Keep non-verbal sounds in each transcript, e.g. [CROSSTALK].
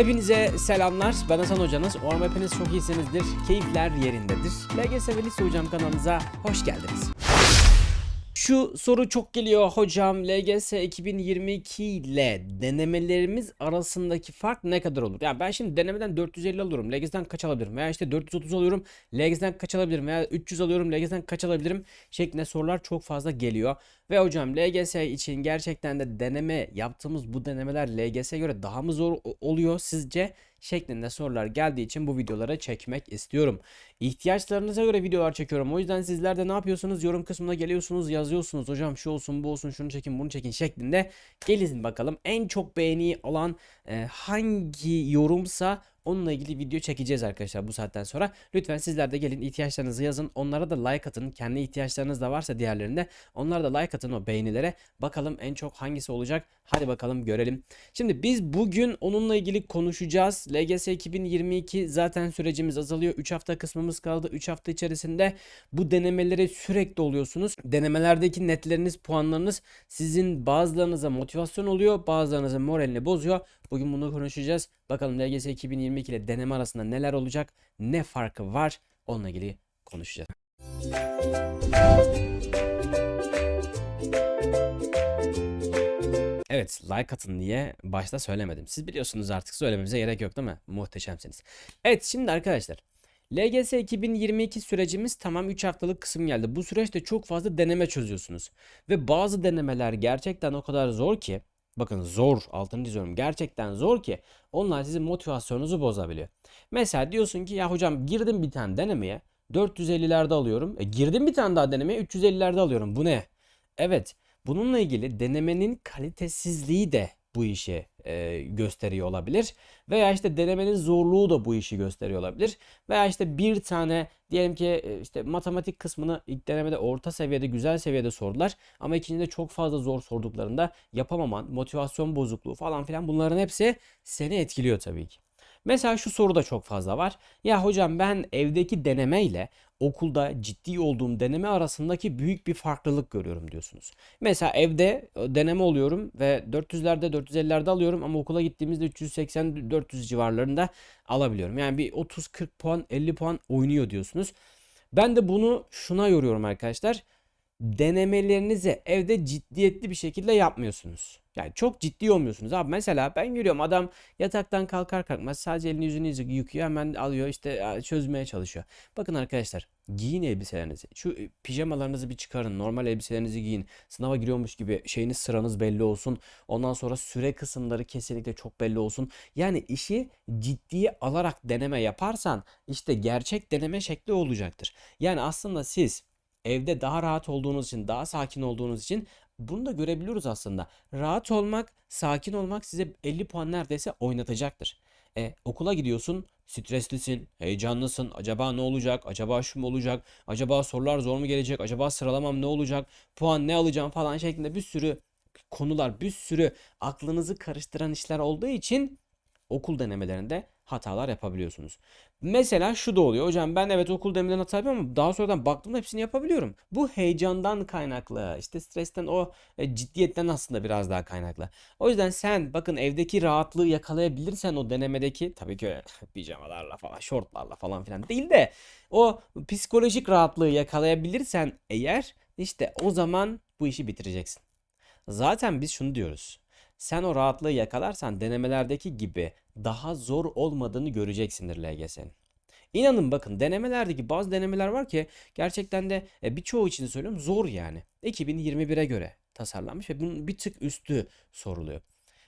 Hepinize selamlar. Ben Hasan Hocanız. Umarım hepiniz çok iyisinizdir. Keyifler yerindedir. LGS ve Lise Hocam kanalımıza hoş geldiniz. Şu soru çok geliyor hocam. LGS 2022 ile denemelerimiz arasındaki fark ne kadar olur? Ya ben şimdi denemeden 450 alıyorum. LGS'den kaç alabilirim? Veya işte 430 alıyorum. LGS'den kaç alabilirim? Veya 300 alıyorum. LGS'den kaç alabilirim? Şeklinde sorular çok fazla geliyor. Ve hocam LGS için gerçekten de deneme yaptığımız bu denemeler LGS'ye göre daha mı zor oluyor sizce? Şeklinde sorular geldiği için bu videoları çekmek istiyorum. İhtiyaçlarınıza göre videolar çekiyorum. O yüzden sizler de ne yapıyorsunuz? Yorum kısmına geliyorsunuz, yazıyorsunuz. Hocam şu olsun, bu olsun, şunu çekin, bunu çekin şeklinde. Gelin bakalım en çok beğeni alan e, hangi yorumsa onunla ilgili video çekeceğiz arkadaşlar bu saatten sonra. Lütfen sizler de gelin ihtiyaçlarınızı yazın. Onlara da like atın. Kendi ihtiyaçlarınız da varsa diğerlerinde onlara da like atın o beğenilere. Bakalım en çok hangisi olacak? Hadi bakalım görelim. Şimdi biz bugün onunla ilgili konuşacağız. LGS 2022 zaten sürecimiz azalıyor. 3 hafta kısmımız kaldı. 3 hafta içerisinde bu denemeleri sürekli oluyorsunuz. Denemelerdeki netleriniz, puanlarınız sizin bazılarınıza motivasyon oluyor, bazılarınıza moralini bozuyor. Bugün bunu konuşacağız. Bakalım LGS 2022 ile deneme arasında neler olacak, ne farkı var onunla ilgili konuşacağız. Evet like atın diye başta söylemedim. Siz biliyorsunuz artık söylememize gerek yok değil mi? Muhteşemsiniz. Evet şimdi arkadaşlar. LGS 2022 sürecimiz tamam 3 haftalık kısım geldi. Bu süreçte çok fazla deneme çözüyorsunuz. Ve bazı denemeler gerçekten o kadar zor ki. Bakın zor altını çiziyorum. Gerçekten zor ki onlar sizin motivasyonunuzu bozabiliyor. Mesela diyorsun ki ya hocam girdim bir tane denemeye 450'lerde alıyorum. E, girdim bir tane daha denemeye 350'lerde alıyorum. Bu ne? Evet. Bununla ilgili denemenin kalitesizliği de bu işi e, gösteriyor olabilir. Veya işte denemenin zorluğu da bu işi gösteriyor olabilir. Veya işte bir tane diyelim ki e, işte matematik kısmını ilk denemede orta seviyede güzel seviyede sordular. Ama ikincide çok fazla zor sorduklarında yapamaman, motivasyon bozukluğu falan filan bunların hepsi seni etkiliyor tabii ki. Mesela şu soru da çok fazla var. Ya hocam ben evdeki deneme ile okulda ciddi olduğum deneme arasındaki büyük bir farklılık görüyorum diyorsunuz. Mesela evde e, deneme oluyorum ve 400'lerde 450'lerde alıyorum ama okula gittiğimizde 380-400 civarlarında alabiliyorum. Yani bir 30-40 puan 50 puan oynuyor diyorsunuz. Ben de bunu şuna yoruyorum arkadaşlar. Denemelerinizi evde ciddiyetli bir şekilde yapmıyorsunuz. Yani çok ciddi olmuyorsunuz abi. Mesela ben görüyorum adam yataktan kalkar kalkmaz sadece elini yüzünü yüzü- yıkıyor hemen alıyor işte ya, çözmeye çalışıyor. Bakın arkadaşlar giyin elbiselerinizi. Şu e, pijamalarınızı bir çıkarın. Normal elbiselerinizi giyin. Sınava giriyormuş gibi şeyiniz sıranız belli olsun. Ondan sonra süre kısımları kesinlikle çok belli olsun. Yani işi ciddiye alarak deneme yaparsan işte gerçek deneme şekli olacaktır. Yani aslında siz evde daha rahat olduğunuz için, daha sakin olduğunuz için bunu da görebiliyoruz aslında. Rahat olmak, sakin olmak size 50 puan neredeyse oynatacaktır. E, okula gidiyorsun, streslisin, heyecanlısın. Acaba ne olacak? Acaba şu mu olacak? Acaba sorular zor mu gelecek? Acaba sıralamam ne olacak? Puan ne alacağım falan şeklinde bir sürü konular, bir sürü aklınızı karıştıran işler olduğu için okul denemelerinde hatalar yapabiliyorsunuz. Mesela şu da oluyor. Hocam ben evet okul denemeden hata yapıyorum ama daha sonradan baktığımda hepsini yapabiliyorum. Bu heyecandan kaynaklı. işte stresten o e, ciddiyetten aslında biraz daha kaynaklı. O yüzden sen bakın evdeki rahatlığı yakalayabilirsen o denemedeki tabii ki [LAUGHS] pijamalarla falan şortlarla falan filan değil de o psikolojik rahatlığı yakalayabilirsen eğer işte o zaman bu işi bitireceksin. Zaten biz şunu diyoruz. Sen o rahatlığı yakalarsan denemelerdeki gibi daha zor olmadığını göreceksindir LGS'nin. İnanın bakın denemelerdeki bazı denemeler var ki gerçekten de e, birçoğu için söylüyorum zor yani. 2021'e göre tasarlanmış ve bunun bir tık üstü soruluyor.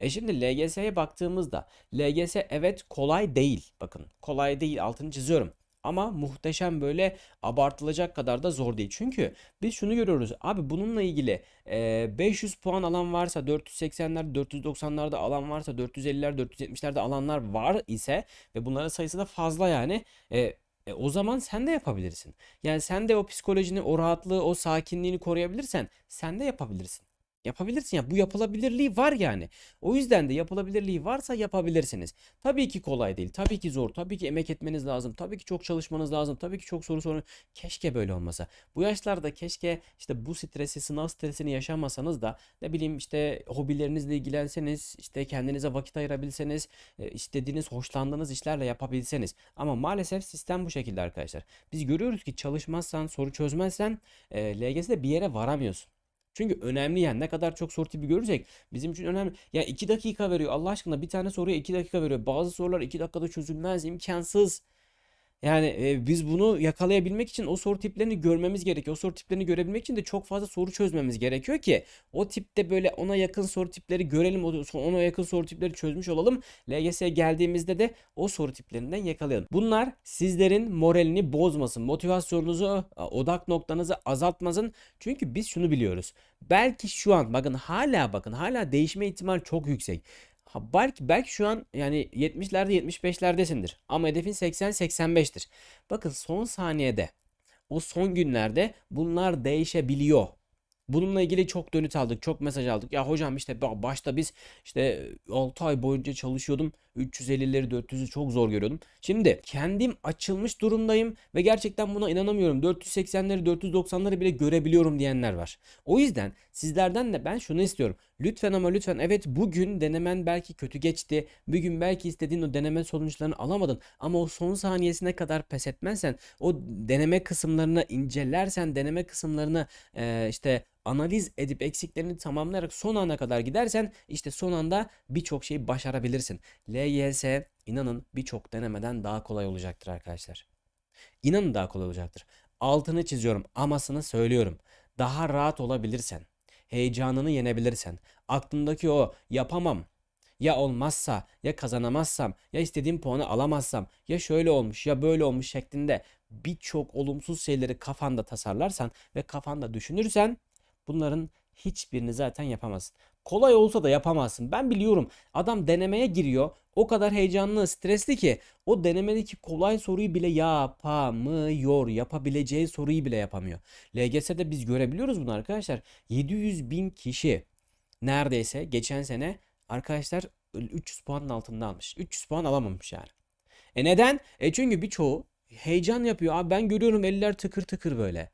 E şimdi LGS'ye baktığımızda LGS evet kolay değil. Bakın kolay değil altını çiziyorum. Ama muhteşem böyle abartılacak kadar da zor değil. Çünkü biz şunu görüyoruz. Abi bununla ilgili e, 500 puan alan varsa 480'lerde 490'larda alan varsa 450'ler 470'lerde alanlar var ise ve bunların sayısı da fazla yani e, e, o zaman sen de yapabilirsin. Yani sen de o psikolojini, o rahatlığı, o sakinliğini koruyabilirsen sen de yapabilirsin. Yapabilirsin ya bu yapılabilirliği var yani. O yüzden de yapılabilirliği varsa yapabilirsiniz. Tabii ki kolay değil. Tabii ki zor. Tabii ki emek etmeniz lazım. Tabii ki çok çalışmanız lazım. Tabii ki çok soru sorun. Keşke böyle olmasa. Bu yaşlarda keşke işte bu stresi, sınav stresini yaşamasanız da ne bileyim işte hobilerinizle ilgilenseniz, işte kendinize vakit ayırabilseniz, e, istediğiniz, hoşlandığınız işlerle yapabilseniz. Ama maalesef sistem bu şekilde arkadaşlar. Biz görüyoruz ki çalışmazsan, soru çözmezsen e, LGS'de bir yere varamıyorsun. Çünkü önemli yani ne kadar çok soru tipi görürsek bizim için önemli. Ya 2 dakika veriyor Allah aşkına bir tane soruya 2 dakika veriyor. Bazı sorular 2 dakikada çözülmez imkansız. Yani e, biz bunu yakalayabilmek için o soru tiplerini görmemiz gerekiyor. O soru tiplerini görebilmek için de çok fazla soru çözmemiz gerekiyor ki o tipte böyle ona yakın soru tipleri görelim. Ona yakın soru tipleri çözmüş olalım. LGS'ye geldiğimizde de o soru tiplerinden yakalayalım. Bunlar sizlerin moralini bozmasın. Motivasyonunuzu, e, odak noktanızı azaltmasın. Çünkü biz şunu biliyoruz. Belki şu an bakın hala bakın hala değişme ihtimali çok yüksek. Ha, belki belki şu an yani 70'lerde 75'lerdesindir. Ama hedefin 80-85'tir. Bakın son saniyede o son günlerde bunlar değişebiliyor. Bununla ilgili çok dönüt aldık, çok mesaj aldık. Ya hocam işte ba- başta biz işte 6 ay boyunca çalışıyordum. 350'leri 400'ü çok zor görüyordum. Şimdi kendim açılmış durumdayım ve gerçekten buna inanamıyorum. 480'leri 490'ları bile görebiliyorum diyenler var. O yüzden sizlerden de ben şunu istiyorum. Lütfen ama lütfen evet bugün denemen belki kötü geçti. Bugün belki istediğin o deneme sonuçlarını alamadın. Ama o son saniyesine kadar pes etmezsen o deneme kısımlarını incelersen deneme kısımlarını eee, işte analiz edip eksiklerini tamamlayarak son ana kadar gidersen işte son anda birçok şeyi başarabilirsin. LYS inanın birçok denemeden daha kolay olacaktır arkadaşlar. İnanın daha kolay olacaktır. Altını çiziyorum, amasını söylüyorum. Daha rahat olabilirsen, heyecanını yenebilirsen, aklındaki o yapamam, ya olmazsa, ya kazanamazsam, ya istediğim puanı alamazsam, ya şöyle olmuş, ya böyle olmuş şeklinde birçok olumsuz şeyleri kafanda tasarlarsan ve kafanda düşünürsen bunların hiçbirini zaten yapamazsın. Kolay olsa da yapamazsın. Ben biliyorum. Adam denemeye giriyor. O kadar heyecanlı, stresli ki o denemedeki kolay soruyu bile yapamıyor. Yapabileceği soruyu bile yapamıyor. LGS'de biz görebiliyoruz bunu arkadaşlar. 700 bin kişi neredeyse geçen sene arkadaşlar 300 puanın altında almış. 300 puan alamamış yani. E neden? E çünkü birçoğu heyecan yapıyor. Abi ben görüyorum eller tıkır tıkır böyle.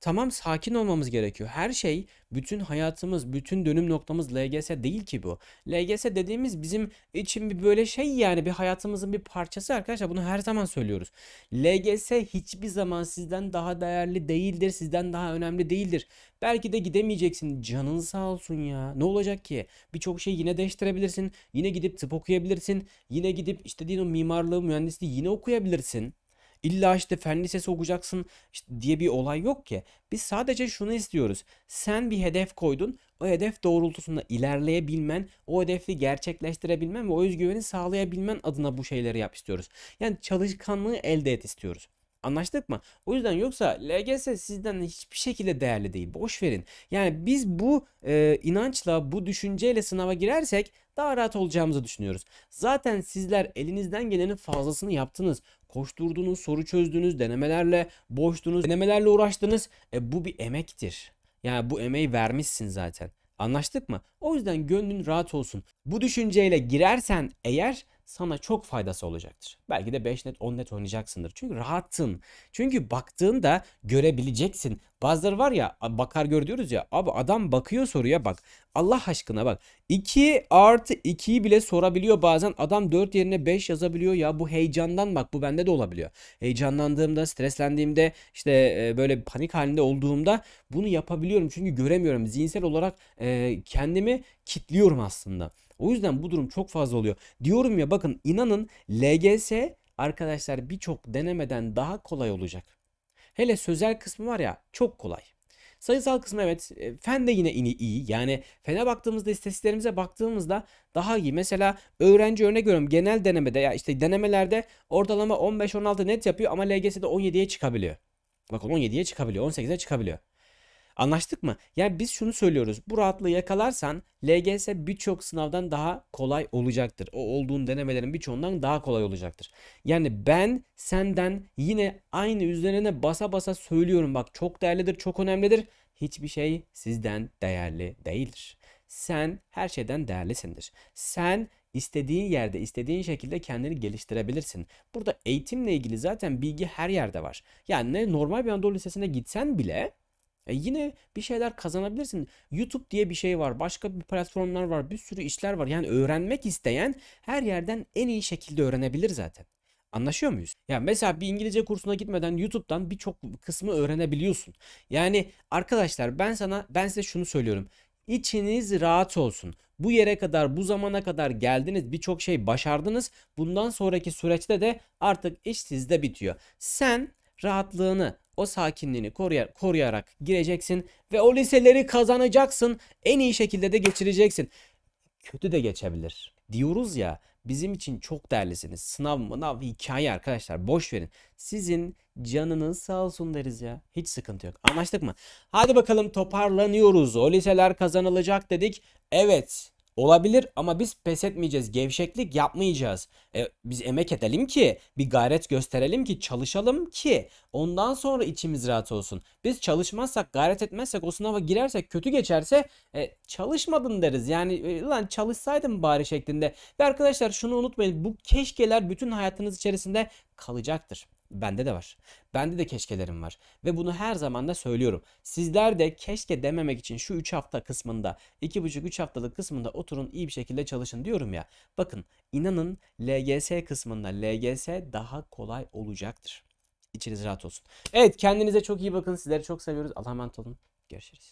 Tamam sakin olmamız gerekiyor. Her şey, bütün hayatımız, bütün dönüm noktamız LGS değil ki bu. LGS dediğimiz bizim için bir böyle şey yani bir hayatımızın bir parçası arkadaşlar. Bunu her zaman söylüyoruz. LGS hiçbir zaman sizden daha değerli değildir, sizden daha önemli değildir. Belki de gidemeyeceksin. Canın sağ olsun ya. Ne olacak ki? Birçok şey yine değiştirebilirsin. Yine gidip tıp okuyabilirsin. Yine gidip işte diyelim mimarlığı, mühendisliği yine okuyabilirsin. İlla işte fen lisesi okuyacaksın işte diye bir olay yok ki. Biz sadece şunu istiyoruz. Sen bir hedef koydun. O hedef doğrultusunda ilerleyebilmen, o hedefi gerçekleştirebilmen ve o özgüveni sağlayabilmen adına bu şeyleri yap istiyoruz. Yani çalışkanlığı elde et istiyoruz. Anlaştık mı? O yüzden yoksa LGS sizden hiçbir şekilde değerli değil. Boş verin. Yani biz bu e, inançla, bu düşünceyle sınava girersek daha rahat olacağımızı düşünüyoruz. Zaten sizler elinizden gelenin fazlasını yaptınız. Koşturdunuz, soru çözdünüz, denemelerle boştunuz, denemelerle uğraştınız. E, bu bir emektir. Yani bu emeği vermişsin zaten. Anlaştık mı? O yüzden gönlün rahat olsun. Bu düşünceyle girersen eğer sana çok faydası olacaktır. Belki de 5 net 10 net oynayacaksındır. Çünkü rahatsın. Çünkü baktığında görebileceksin. Bazıları var ya bakar gör diyoruz ya. Abi adam bakıyor soruya bak. Allah aşkına bak. 2 artı 2'yi bile sorabiliyor bazen. Adam 4 yerine 5 yazabiliyor ya. Bu heyecandan bak bu bende de olabiliyor. Heyecanlandığımda, streslendiğimde, işte e, böyle panik halinde olduğumda bunu yapabiliyorum. Çünkü göremiyorum. Zihinsel olarak e, kendimi kitliyorum aslında. O yüzden bu durum çok fazla oluyor. Diyorum ya bakın inanın LGS arkadaşlar birçok denemeden daha kolay olacak. Hele sözel kısmı var ya çok kolay. Sayısal kısmı evet e, fen de yine iyi. Yani fene baktığımızda istatistiklerimize baktığımızda daha iyi. Mesela öğrenci örnek veriyorum genel denemede ya işte denemelerde ortalama 15-16 net yapıyor ama LGS'de 17'ye çıkabiliyor. Bakın 17'ye çıkabiliyor, 18'e çıkabiliyor. Anlaştık mı? Yani biz şunu söylüyoruz. Bu rahatlığı yakalarsan LGS birçok sınavdan daha kolay olacaktır. O olduğun denemelerin birçoğundan daha kolay olacaktır. Yani ben senden yine aynı üzerine basa basa söylüyorum. Bak çok değerlidir, çok önemlidir. hiçbir şey sizden değerli değildir. Sen her şeyden değerlisindir. Sen istediğin yerde, istediğin şekilde kendini geliştirebilirsin. Burada eğitimle ilgili zaten bilgi her yerde var. Yani normal bir Anadolu Lisesi'ne gitsen bile e yine bir şeyler kazanabilirsin. YouTube diye bir şey var. Başka bir platformlar var. Bir sürü işler var. Yani öğrenmek isteyen her yerden en iyi şekilde öğrenebilir zaten. Anlaşıyor muyuz? Ya mesela bir İngilizce kursuna gitmeden YouTube'dan birçok kısmı öğrenebiliyorsun. Yani arkadaşlar ben sana ben size şunu söylüyorum. İçiniz rahat olsun. Bu yere kadar, bu zamana kadar geldiniz, birçok şey başardınız. Bundan sonraki süreçte de artık iş sizde bitiyor. Sen rahatlığını, o sakinliğini koruyar- koruyarak gireceksin ve o liseleri kazanacaksın. En iyi şekilde de geçireceksin. Kötü de geçebilir. Diyoruz ya bizim için çok değerlisiniz. Sınav mınav hikaye arkadaşlar boş verin. Sizin canınız sağ olsun deriz ya. Hiç sıkıntı yok. Anlaştık mı? Hadi bakalım toparlanıyoruz. O liseler kazanılacak dedik. Evet. Olabilir ama biz pes etmeyeceğiz. Gevşeklik yapmayacağız. E, biz emek edelim ki, bir gayret gösterelim ki, çalışalım ki ondan sonra içimiz rahat olsun. Biz çalışmazsak, gayret etmezsek, o sınava girersek, kötü geçerse e, çalışmadın deriz. Yani e, lan çalışsaydım bari şeklinde. Ve arkadaşlar şunu unutmayın. Bu keşkeler bütün hayatınız içerisinde kalacaktır. Bende de var. Bende de keşkelerim var. Ve bunu her zaman da söylüyorum. Sizler de keşke dememek için şu 3 hafta kısmında, 2,5-3 haftalık kısmında oturun iyi bir şekilde çalışın diyorum ya. Bakın inanın LGS kısmında LGS daha kolay olacaktır. İçiniz rahat olsun. Evet kendinize çok iyi bakın. Sizleri çok seviyoruz. Allah'a emanet olun. Görüşürüz.